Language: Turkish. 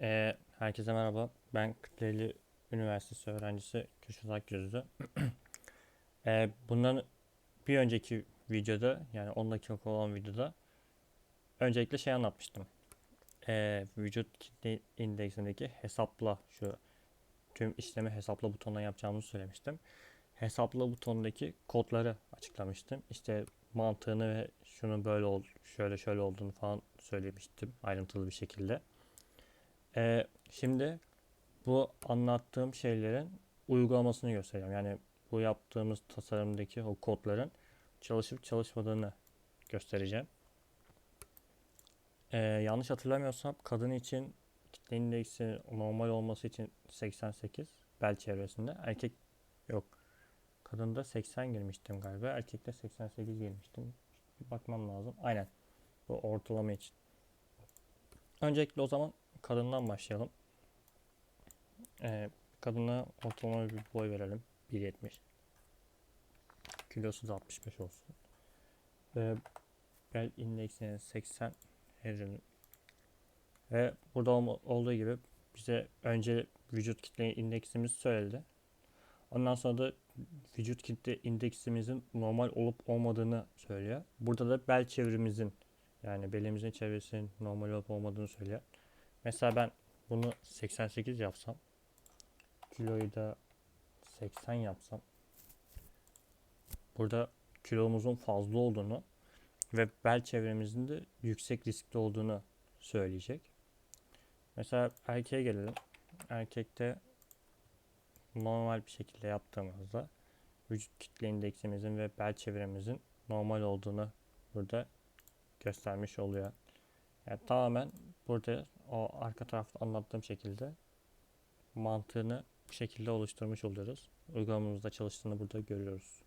Ee, herkese merhaba. Ben Kırklareli Üniversitesi öğrencisi Kürşat Akyüzlü. ee, bundan bir önceki videoda yani 10 dakika olan videoda öncelikle şey anlatmıştım. Ee, vücut kitle indeksindeki hesapla şu tüm işlemi hesapla butonuna yapacağımızı söylemiştim. Hesapla butonundaki kodları açıklamıştım. İşte mantığını ve şunun böyle ol, şöyle şöyle olduğunu falan söylemiştim ayrıntılı bir şekilde. Ee, şimdi bu anlattığım şeylerin uygulamasını göstereceğim. Yani bu yaptığımız tasarımdaki o kodların çalışıp çalışmadığını göstereceğim. Ee, yanlış hatırlamıyorsam kadın için kitle indeksi normal olması için 88 bel çevresinde. Erkek yok. Kadında 80 girmiştim galiba. Erkekte 88 girmiştim. Bir bakmam lazım. Aynen. Bu ortalama için. Öncelikle o zaman kadından başlayalım. Ee, kadına ortalama bir boy verelim. 1.70. Kilosu da 65 olsun. Ve bel indeksine 80 verelim. Ve burada olduğu gibi bize önce vücut kitle indeksimiz söyledi. Ondan sonra da vücut kitle indeksimizin normal olup olmadığını söylüyor. Burada da bel çevrimizin yani belimizin çevresinin normal olup olmadığını söylüyor. Mesela ben bunu 88 yapsam kiloyu da 80 yapsam burada kilomuzun fazla olduğunu ve bel çevremizin de yüksek riskli olduğunu söyleyecek. Mesela erkeğe gelelim. Erkekte normal bir şekilde yaptığımızda vücut kitle indeksimizin ve bel çevremizin normal olduğunu burada göstermiş oluyor. Yani tamamen burada o arka tarafta anlattığım şekilde mantığını bu şekilde oluşturmuş oluyoruz. Uygulamamızda çalıştığını burada görüyoruz.